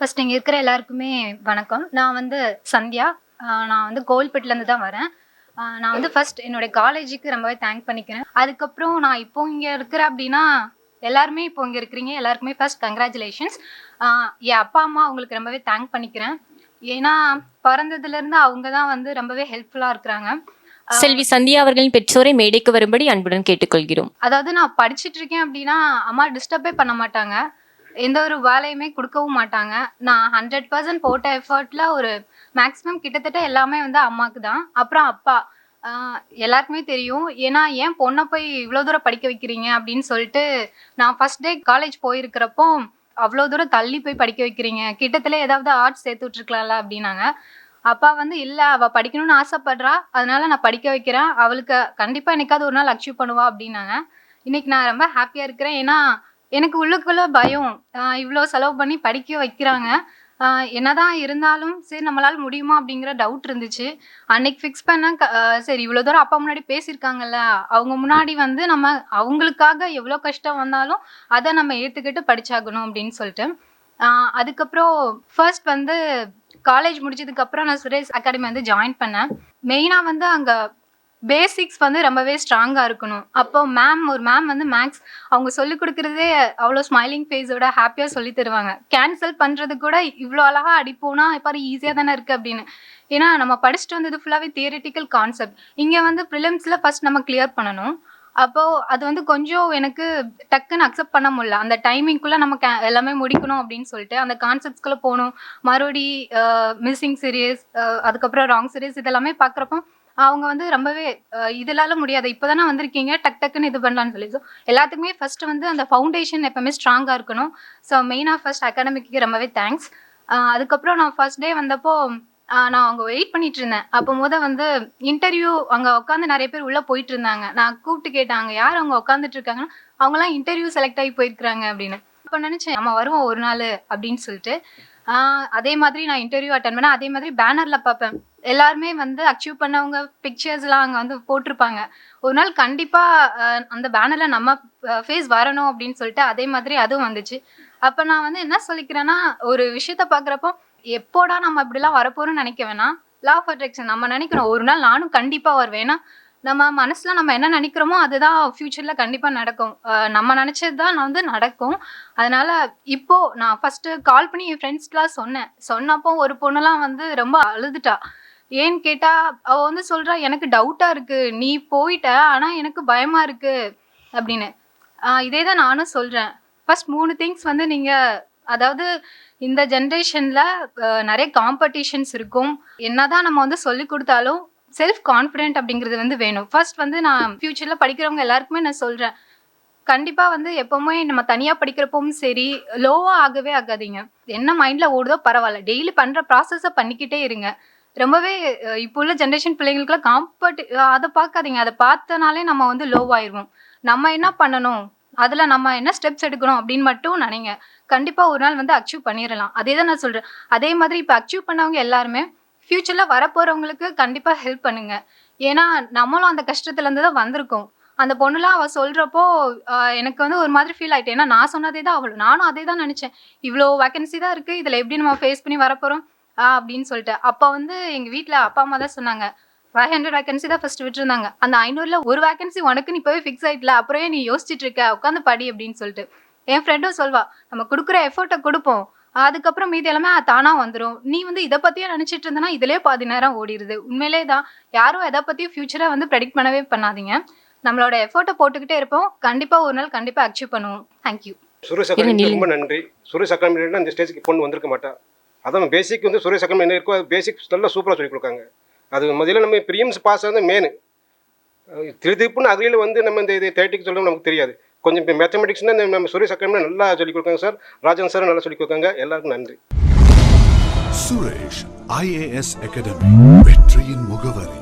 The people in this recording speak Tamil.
ஃபர்ஸ்ட் இங்கே இருக்கிற எல்லாருக்குமே வணக்கம். நான் வந்து சந்தியா. நான் வந்து கோல்பேட்லேருந்து தான் வரேன். நான் வந்து ஃபர்ஸ்ட் என்னுடைய காலேஜுக்கு ரொம்பவே தேங்க் பண்ணிக்கிறேன். அதுக்கப்புறம் நான் இப்போ இங்கே இருக்கிறேன் அப்படின்னா எல்லாருமே இப்போ இங்கே இருக்கிறீங்க. எல்லாருக்குமே ஃபர்ஸ்ட் கங்க்ராச்சுலேஷன்ஸ் என் அப்பா அம்மா அவங்களுக்கு ரொம்பவே தேங்க் பண்ணிக்கிறேன். ஏன்னா பிறந்ததுலேருந்து அவங்க தான் வந்து ரொம்பவே ஹெல்ப்ஃபுல்லாக இருக்கிறாங்க. செல்வி சந்தியா அவர்களின் பெற்றோரை மேடைக்கு வரும்படி அன்புடன் கேட்டுக்கொள்கிறோம். அதாவது நான் படிச்சுட்டு இருக்கேன் அப்படின்னா அம்மா டிஸ்டர்பே பண்ண மாட்டாங்க. எந்த ஒரு வேலையுமே கொடுக்கவும் மாட்டாங்க. நான் ஹண்ட்ரட் பர்சன்ட் போட்ட எஃபர்ட்ல ஒரு மேக்ஸிமம் கிட்டத்தட்ட எல்லாமே வந்து அம்மாவுக்கு தான் அப்புறம் அப்பா. எல்லாருக்குமே தெரியும். ஏன்னா ஏன் பொண்ணை போய் இவ்வளோ தூரம் படிக்க வைக்கிறீங்க அப்படின்னு சொல்லிட்டு நான் ஃபர்ஸ்ட் டே காலேஜ் போயிருக்கிறப்போ அவ்வளோ தூரம் தள்ளி போய் படிக்க வைக்கிறீங்க. கிட்டத்துல ஏதாவது ஆர்ட்ஸ் சேர்த்து விட்ருக்கலாம்ல அப்படின்னாங்க. அப்பா வந்து இல்லை அவள் படிக்கணும்னு ஆசைப்படுறா. அதனால நான் படிக்க வைக்கிறேன். அவளுக்கு கண்டிப்பாக என்னைக்காவது ஒரு நாள் அச்சீவ் பண்ணுவா அப்படின்னாங்க. இன்னைக்கு நான் ரொம்ப ஹாப்பியாக இருக்கிறேன். ஏன்னா எனக்கு உள்ளுக்குள்ள பயம். இவ்வளோ செலவு பண்ணி படிக்க வைக்கிறாங்க. என்னதான் இருந்தாலும் சரி நம்மளால முடியுமா அப்படிங்கிற டவுட் இருந்துச்சு. அன்னைக்கு ஃபிக்ஸ் பண்ண க- சரி இவ்வளோ தூரம் அப்பா முன்னாடி பேசியிருக்காங்கல்ல அவங்க முன்னாடி வந்து நம்ம அவங்களுக்காக எவ்வளோ கஷ்டம் வந்தாலும் அதை நம்ம ஏற்றுக்கிட்டு படிச்சாகணும் அப்படின்னு சொல்லிட்டு. அதுக்கப்புறம் ஃபர்ஸ்ட் வந்து காலேஜ் முடிச்சதுக்கப்புறம் நான் சுரேஷ் அகாடமி வந்து ஜாயின் பண்ணேன். மெயினாக வந்து அங்கே பேசிக்ஸ் வந்து ரொம்பவே ஸ்ட்ராங்காக இருக்கணும். அப்போ மேம் ஒரு மேம் வந்து மேக்ஸ் அவங்க சொல்லிக் கொடுக்குறதே அவ்வளோ ஸ்மைலிங் ஃபேஸோட ஹாப்பியாக சொல்லி தருவாங்க. கேன்சல் பண்ணுறது கூட இவ்வளோ அழகாக அடிப்போனா இப்போ ஈஸியாக தானே இருக்குது அப்படின்னு. ஏன்னா நம்ம படிச்சுட்டு வந்தது ஃபுல்லாகவே தியரிட்டிக்கல் கான்செப்ட் இங்கே வந்து ப்ரிலிம்ஸில் ஃபர்ஸ்ட் நம்ம கிளியர் பண்ணணும். அப்போது அது வந்து கொஞ்சம் எனக்கு டக்குன்னு அக்செப்ட் பண்ண முடியல. அந்த டைமிங்குள்ளே நம்ம கே எல்லாமே முடிக்கணும் அப்படின்னு சொல்லிட்டு அந்த கான்செப்ட்ஸ்குள்ளே போகணும். மறுபடி மிஸ்ஸிங் சீரியஸ் அதுக்கப்புறம் ராங் சீரியஸ் இதெல்லாமே பார்க்குறப்போ அவங்க வந்து ரொம்பவே அஹ், இதனால முடியாது. இப்போ தானே வந்திருக்கீங்க டக் டக்குன்னு இது பண்ணலான்னு சொல்லி. ஸோ எல்லாத்துக்குமே ஃபர்ஸ்ட் வந்து அந்த ஃபவுண்டேஷன் எப்பவுமே ஸ்ட்ராங்காக இருக்கணும். ஸோ மெயினாக ஃபர்ஸ்ட் அகாடமிக்கு ரொம்பவே தேங்க்ஸ் அதுக்கப்புறம் நான் ஃபர்ஸ்ட் டே வந்தப்போ நான் அவங்க வெயிட் பண்ணிட்டு இருந்தேன் அப்போ முத வந்து இன்டர்வியூ அங்கே உட்காந்து நிறைய பேர் உள்ளே போயிட்டு இருந்தாங்க நான் கூப்பிட்டு கேட்டாங்க யார் அவங்க உட்காந்துட்டு இருக்காங்கன்னா அவங்களாம் இன்டர்வியூ செலக்ட் ஆகி போயிருக்கிறாங்க அப்படின்னு. அப்போ நினச்சேன் நம்ம வருவோம் ஒரு நாள் அப்படின்னு சொல்லிட்டு. அதே மாதிரி நான் இன்டர்வியூ அட்டன் பண்ணேன். அதே மாதிரி பேனரில் பார்ப்பேன். எல்லாருமே வந்து அச்சீவ் பண்ணவங்க பிக்சர்ஸ்லாம் அங்கே வந்து போட்டிருப்பாங்க. ஒரு நாள் கண்டிப்பாக அந்த பேனரில் நம்ம ஃபேஸ் வரணும் அப்படின்னு சொல்லிட்டு அதே மாதிரி அதுவும் வந்துச்சு. அப்போ நான் வந்து என்ன சொல்லிக்கிறேன்னா ஒரு விஷயத்த பார்க்குறப்போ எப்போடா நம்ம இப்படிலாம் வரப்போறோம்னு நினைக்க வேணாம். லா ஆஃப் அட்ராக்ஷன் நம்ம நினைக்கிறோம் ஒரு நாள் நானும் கண்டிப்பாக வருவேன். ஏன்னா நம்ம மனசில் நம்ம என்ன நினைக்கிறோமோ அதுதான் ஃப்யூச்சரில் கண்டிப்பாக நடக்கும். நம்ம நினச்சது தான் நான் வந்து நடக்கும். அதனால் இப்போது நான் ஃபஸ்ட்டு கால் பண்ணி என் ஃப்ரெண்ட்ஸ்க்குலாம் சொன்னேன். சொன்னப்போ ஒரு பொண்ணுலாம் வந்து ரொம்ப அழுதுட்டா. ஏன்னு கேட்டா அவ வந்து சொல்றா எனக்கு டவுட்டா இருக்கு. நீ போயிட்ட ஆனா எனக்கு பயமா இருக்கு. அப்படின்னு. இதே தான் நானும் சொல்றேன். ஃபர்ஸ்ட் மூணு திங்ஸ் வந்து நீங்க அதாவது இந்த ஜென்ரேஷன்ல நிறைய காம்படிஷன்ஸ் இருக்கும். என்னதான் நம்ம வந்து சொல்லி கொடுத்தாலும் செல்ஃப் கான்ஃபிடென்ட் அப்படிங்கிறது வந்து வேணும். ஃபர்ஸ்ட் வந்து நான் ஃப்யூச்சரில் படிக்கிறவங்க எல்லாருக்குமே நான் சொல்கிறேன் கண்டிப்பாக வந்து எப்போவுமே நம்ம தனியாக படிக்கிறப்பவும் சரி லோவாக ஆகவே ஆகாதீங்க. என்ன மைண்டில் ஓடுதோ பரவாயில்ல. டெய்லி பண்ணுற ப்ராசஸை பண்ணிக்கிட்டே இருங்க. ரொம்பவே இப்போ உள்ள ஜென்ரேஷன் பிள்ளைங்களுக்குலாம் காம்படி அதை பார்க்காதீங்க. அதை பார்த்தனாலே நம்ம வந்து லோவாயிருவோம் நம்ம என்ன பண்ணணும்? அதில் நம்ம என்ன ஸ்டெப்ஸ் எடுக்கணும் அப்படின்னு மட்டும் நினைங்க. கண்டிப்பாக ஒரு நாள் வந்து அச்சீவ் பண்ணிடலாம். அதே தான் நான் சொல்கிறேன் அதே மாதிரி இப்போ அச்சீவ் பண்ணவங்க எல்லாருமே ஃப்யூச்சரில் வரப்போகிறவங்களுக்கு கண்டிப்பாக ஹெல்ப் பண்ணுங்க. ஏன்னா நம்மளும் அந்த கஷ்டத்துலேருந்து தான் வந்திருக்கோம். அந்த பொண்ணுலாம் அவள் சொல்கிறப்போ எனக்கு வந்து ஒரு மாதிரி ஃபீல் ஆகிட்டு ஏன்னா நான் சொன்னதே தான் அவள் நானும் அதே தான் நினச்சேன். இவ்வளோ வேகன்சி தான் இருக்குது இதில் எப்படி நம்ம ஃபேஸ் பண்ணி வரப்போகிறோம் அப்படின்னு சொல்லிட்டு. அப்போ வந்து எங்க வீட்ல அப்பா அம்மா தான் சொன்னாங்க. ஃபைவ் ஹண்ட்ரட் வேகன்சி தான் ஃபர்ஸ்ட் விட்டுருந்தாங்க. அந்த ஐநூறுல ஒரு வேகன்சி உனக்கு நீ இப்பவே ஃபிக்ஸ் ஆயிட்டல. அப்புறம் நீ யோசிச்சுட்டு இருக்க. உட்காந்து படி அப்படின்னு சொல்லிட்டு. என் ஃப்ரெண்டும் சொல்வா நம்ம கொடுக்குற எஃபோர்ட்டை கொடுப்போம். அதுக்கப்புறம் மீதி எல்லாமே தானா வந்துடும் நீ வந்து இதை பத்தியே நினைச்சிட்டு இருந்தனா இதுலயே பாதி நேரம் ஓடிடுது உண்மையிலே தான். யாரும் எதை பத்தியும் ஃபியூச்சரை வந்து ப்ரெடிக்ட் பண்ணவே பண்ணாதீங்க. நம்மளோட எஃபோர்ட்டை போட்டுக்கிட்டே இருப்போம். கண்டிப்பா ஒரு நாள் கண்டிப்பா அச்சீவ் பண்ணுவோம். Thank you Suresh. ரொம்ப நன்றி. சுரேஷ் அகாடமி அந்த ஸ்டேஜுக்கு பொண்ணு வந்திருக்க மாட்டா. அதான் பேசிக் வந்து சுரேஷ் அகாடமி என்ன இருக்கோ அது பேசிக் நல்லா சூப்பராக சொல்லிக் கொடுக்காங்க. அது முதல்ல நம்ம பிரியம்ஸ் பாஸ் வந்து மெயின் திருதிப்புன்னு அதில் வந்து நம்ம இந்த இது தேர்ட்டிக்கு சொல்லணும் நமக்கு தெரியாது. கொஞ்சம் இப்போ மேத்தமெட்டிக்ஸ்னால் நம்ம சுரேஷ் அகாடமி நல்லா சொல்லிக் கொடுக்காங்க சார் ராஜன் சார் நல்லா சொல்லிக் கொடுக்காங்க. எல்லாருக்கும் நன்றி. சுரேஷ் ஐஏஎஸ் அகாடமி வெற்றியின் முகவரி.